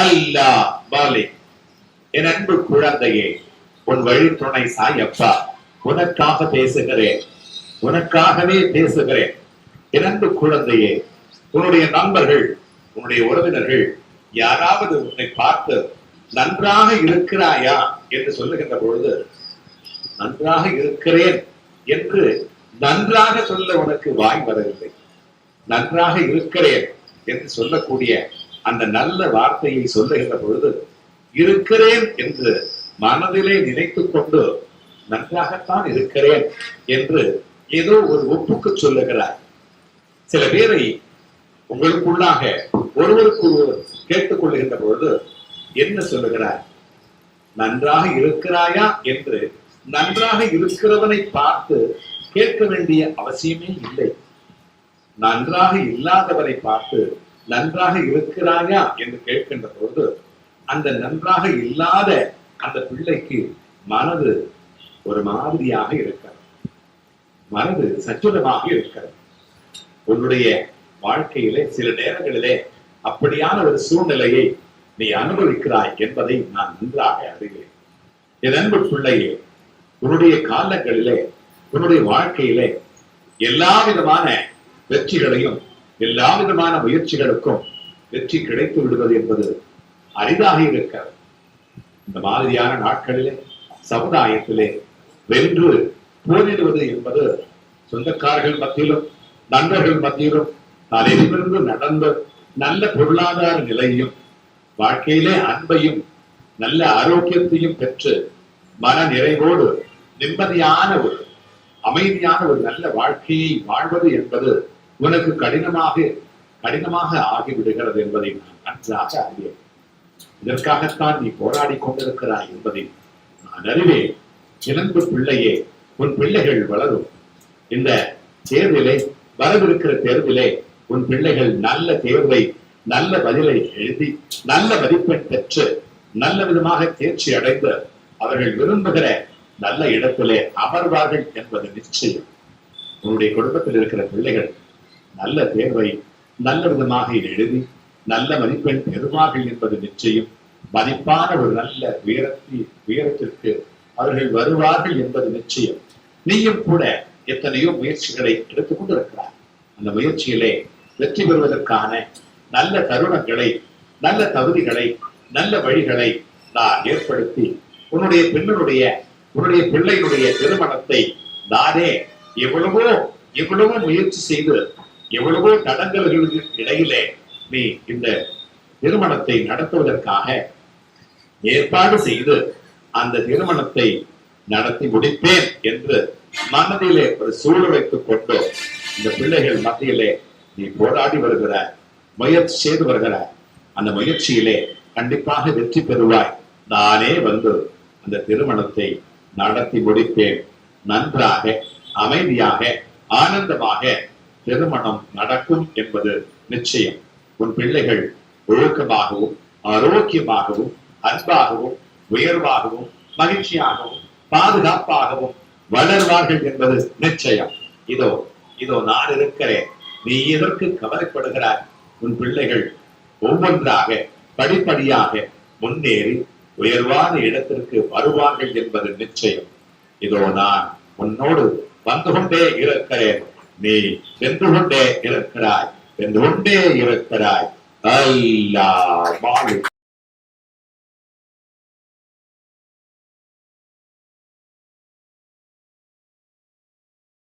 அல்லா poly. என் அன்பு குழந்தையே உன் வழித்துணை சாயப்பா உனக்காக பேசுகிறேன். உனக்காகவே பேசுகிறேன். என் அன்பு குழந்தையே உன்னுடைய நண்பர்கள் உன்னுடைய உறவினர்கள் யாராவது உன்னை பார்த்து நன்றாக இருக்கிறாயா என்று சொல்லுகின்ற பொழுது நன்றாக இருக்கிறேன் என்று நன்றாக சொல்ல உனக்கு வாய் வரவில்லை. நன்றாக இருக்கிறேன் என்று சொல்லக்கூடிய அந்த நல்ல வார்த்தையை சொல்லுகின்ற பொழுது இருக்கிறேன் என்று மனதிலே நினைத்துக் கொண்டு நன்றாகத்தான் இருக்கிறேன் என்று ஏதோ ஒரு ஒப்புக்கு சொல்லுகிறார். சில பேரை உங்களுக்குள்ளாக ஒருவருக்கு ஒருவர் கேட்டுக்கொள்ளுகின்ற பொழுது என்ன சொல்லுகிறார்? நன்றாக இருக்கிறாயா? என்று நன்றாக இருக்கிறவனை பார்த்து கேட்க வேண்டிய அவசியமே இல்லை. நன்றாக இல்லாதவரை பார்த்து நன்றாக இருக்கிறாயா என்று கேட்கின்ற பொழுது அந்த நன்றாக இல்லாத அந்த பிள்ளைக்கு மனது ஒரு மாதிரியாக இருக்கிறது. மனது சச்சுரமாக இருக்கிறது. உன்னுடைய வாழ்க்கையிலே சில நேரங்களிலே அப்படியான ஒரு சூழ்நிலையை நீ அனுபவிக்கிறாய் என்பதை நான் நன்றாக அறிவேன். என் அன்பு பிள்ளையே உன்னுடைய காலங்களிலே உன்னுடைய வாழ்க்கையிலே எல்லா விதமான வெற்றிகளையும் எல்லா விதமான முயற்சிகளுக்கும் வெற்றி கிடைத்து விடுவது என்பது அரிதாக இருக்கிறது இந்த மாதிரியான நாட்களிலே சமுதாயத்திலே வென்று போரிடுவது என்பது சொந்தக்காரர்கள் மத்தியிலும் நண்பர்கள் மத்தியிலும் தலையிலிருந்து நடந்த நல்ல பொருளாதார நிலையும் வாழ்க்கையிலே அன்பையும் நல்ல ஆரோக்கியத்தையும் பெற்று மன நிறைவோடு நிம்மதியான ஒரு அமைதியான ஒரு நல்ல வாழ்க்கையை வாழ்வது என்பது உனக்கு கடினமாக கடினமாக ஆகிவிடுகிறது என்பதை நான் நன்றாக அறிவேன். இதற்காகத்தான் நீ போராடி கொண்டிருக்கிறாய் என்பதை நான் அறிவேன். இளம்பு பிள்ளையே உன் பிள்ளைகள் வளரும். இந்த தேர்விலே வரவிருக்கிற தேர்விலே உன் பிள்ளைகள் நல்ல தேர்வை நல்ல பதிலை எழுதி நல்ல மதிப்பெண் பெற்று நல்ல விதமாக தேர்ச்சி அடைந்து அவர்கள் விரும்புகிற நல்ல இடத்திலே அமர்வார்கள் என்பது நிச்சயம். உன்னுடைய குடும்பத்தில் இருக்கிற பிள்ளைகள் நல்ல தேர்வை நல்ல விதமாக எழுதி நல்ல மதிப்பெண் பெறுவார்கள் என்பது நிச்சயம். மதிப்பான ஒரு நல்ல உயரத்தி உயரத்திற்கு அவர்கள் வருவார்கள் என்பது நிச்சயம். நீயும் கூட எத்தனையோ முயற்சிகளை எடுத்துக் கொண்டிருக்கிறார் அந்த முயற்சியிலே வெற்றி பெறுவதற்கான நல்ல தருணங்களை நல்ல தகுதிகளை நல்ல வழிகளை நான் ஏற்படுத்தி உன்னுடைய பெண்ணுடைய உன்னுடைய பிள்ளையினுடைய திருமணத்தை நானே எவ்வளவோ எவ்வளவோ முயற்சி செய்து எவ்வளவோ தடங்கல்களுக்கு இடையிலே நீ இந்த திருமணத்தை நடத்துவதற்காக ஏற்பாடு செய்து அந்த திருமணத்தை நடத்தி முடிப்பேன் என்று மனதிலே ஒரு சூழல் வைத்துக் கொண்டு இந்த பிள்ளைகள் மத்தியிலே நீ போராடி வருகிற முயற்சி செய்து வருகிற அந்த முயற்சியிலே கண்டிப்பாக வெற்றி பெறுவாய். நானே வந்து அந்த திருமணத்தை நடத்தி முடிப்பேன் நன்றாக அமைதியாக ஆனந்தமாக திருமணம் நடக்கும் என்பது நிச்சயம். உன் பிள்ளைகள் ஒழுக்கமாகவும் ஆரோக்கியமாகவும் அன்பாகவும் உயர்வாகவும் மகிழ்ச்சியாகவும் பாதுகாப்பாகவும் வளர்வார்கள் என்பது நிச்சயம். இதோ இதோ நான் இருக்கிறேன். நீ எதற்கு கவலைப்படுகிறாய்? உன் பிள்ளைகள் ஒவ்வொன்றாக படிப்படியாக முன்னேறி உயர்வான இடத்திற்கு வருவார்கள் என்பது நிச்சயம். இதோ நான் உன்னோடு வந்து கொண்டே இருக்கிறேன். நீ வென்று கொண்டே இருக்கிறாய் வென்று கொண்டே இருக்கிறாய். அல்லா மாலிக்.